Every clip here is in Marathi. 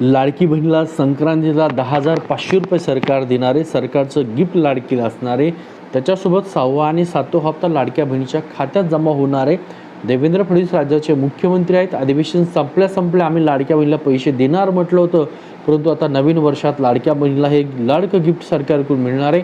लाडकी बहिणीला संक्रांतीला दहा हजार पाचशे रुपये सरकार देणारे सरकारचं गिफ्ट लाडकीला असणारे त्याच्यासोबत सहावा आणि सातवा हप्ता लाडक्या बहिणीच्या खात्यात जमा होणारे देवेंद्र फडणवीस राज्याचे मुख्यमंत्री आहेत. अधिवेशन संपल्या संपल्या आम्ही लाडक्या बहिणीला पैसे देणार म्हटलं होतं. परंतु आता नवीन वर्षात लाडक्या बहिणीला हे लाडकं गिफ्ट सरकारकडून मिळणार आहे.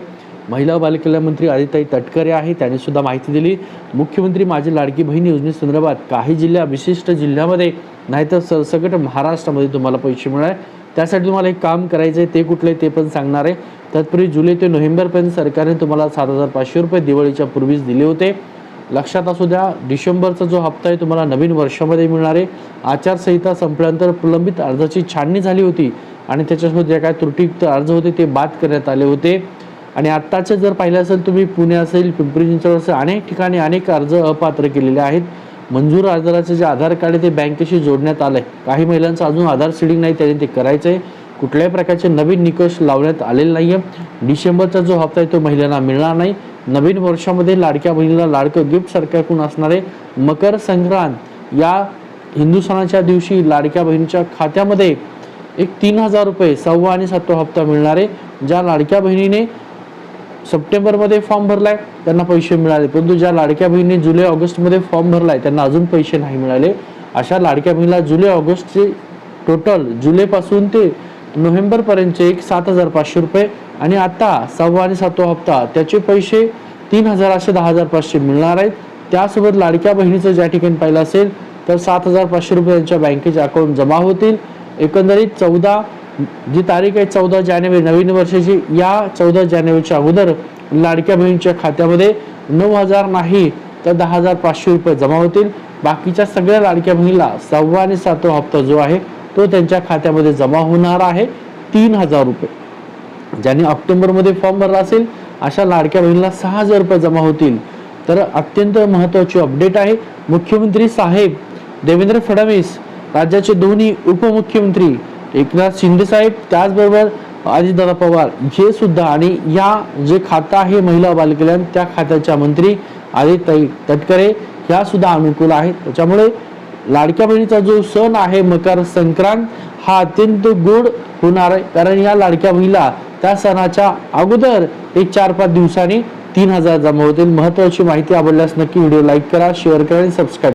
महिला बालकल्याण मंत्री आदिताई तटकरे आहे त्यांनी सुद्धा माहिती दिली. मुख्यमंत्री माझी लाडकी बहीण योजनेसंदर्भात काही जिल्ह्या विशिष्ट जिल्ह्यामध्ये नाहीतर सरसकट महाराष्ट्रामध्ये तुम्हाला पैसे मिळाले त्यासाठी तुम्हाला एक काम करायचं आहे ते कुठले ते पण सांगणार आहे. तत्पूर्वी जुलै ते नोव्हेंबरपर्यंत सरकारने तुम्हाला सात हजार पाचशे रुपये दिवाळीच्या पूर्वीच दिले होते. लक्षात असू द्या डिसेंबरचा जो हप्ता आहे तुम्हाला नवीन वर्षामध्ये मिळणार आहे. आचारसंहिता संपल्यानंतर प्रलंबित अर्जाची छाननी झाली होती आणि त्याच्यासोबत जे काय त्रुटीयुक्त अर्ज होते ते बाद करण्यात आले होते. आणि आत्ताचे जर पाहिलं असेल तुम्ही पुणे असेल पिंपरी चिंचवड असेल अनेक ठिकाणी अनेक अर्ज अपात्र केलेले आहेत. मंजूर अर्जाचं जे आधार कार्ड आहे ते बँकेशी जोडण्यात आलं आहे काही महिलांचं अजून आधार सीडिंग नाही त्यांनी ते करायचं आहे कुठल्याही प्रकारचे नवीन निकष लावण्यात आलेले नाही आहे डिसेंबरचा जो हप्ता आहे तो महिलांना मिळणार नाही. नवीन वर्षामध्ये लाडक्या बहिणीला लाडकं गिफ्ट सरकारकडून असणारे मकर संक्रांत या हिंदू सणाच्या दिवशी लाडक्या बहिणीच्या खात्यामध्ये एक तीन हजार रुपये सहावा आणि सातवा हप्ता मिळणार आहे. ज्या लाडक्या बहिणीने सप्टेंबरमध्ये फॉर्म भरलाय त्यांना पैसे मिळाले. परंतु ज्या लाडक्या बहिणी जुलै ऑगस्टमध्ये फॉर्म भरलाय त्यांना अजून पैसे नाही मिळाले. अशा लाडक्या बहिणीला जुलै ऑगस्टचे टोटल जुलैपासून ते नोव्हेंबरपर्यंतचे एक सात हजार पाचशे रुपये आणि आता सहावा आणि सातवा हप्ता त्याचे पैसे तीन हजार असे दहा हजार पाचशे मिळणार आहेत. त्यासोबत लाडक्या बहिणीचं ज्या ठिकाणी पाहिलं असेल तर सात हजार पाचशे रुपये त्यांच्या बँकेचे अकाउंट जमा होतील. एकंदरीत चौदा जी तारीख आहे चौदा जानेवारी नवीन वर्षाची या चौदा जानेवारीच्या अगोदर लाडक्या बहिणीच्या खात्यामध्ये नऊ हजार नाही तर दहा हजार पाचशे रुपये जमा होतील. बाकीच्या सगळ्या लाडक्या बहिणीला सहावा आणि सातवा हप्ता जो आहे तो त्यांच्या खात्यामध्ये जमा होणार आहे तीन हजार रुपये. ज्यांनी ऑक्टोबरमध्ये फॉर्म भरला असेल अशा लाडक्या बहिणीला सहा हजार रुपये जमा होतील. तर अत्यंत महत्त्वाची अपडेट आहे मुख्यमंत्री साहेब देवेंद्र फडणवीस राज्याचे दोन्ही उपमुख्यमंत्री एकनाथ शिंदेसाहेब त्याचबरोबर अजितदादा पवार हे सुद्धा आणि या जे खातं आहे महिला बालकल्याण त्या खात्याच्या मंत्री आदिताई तटकरे ह्या सुद्धा अनुकूल आहेत. त्याच्यामुळे लाडक्या बहिणीचा जो सण आहे मकर संक्रांत हा अत्यंत गोड होणार आहे. कारण या लाडक्या बहिणीला त्या सणाच्या अगोदर एक चार पाच दिवसांनी तीन हजार जमा होतील. महत्वाची माहिती आवडल्यास नक्की व्हिडिओ लाईक करा शेअर करा आणि सबस्क्राईब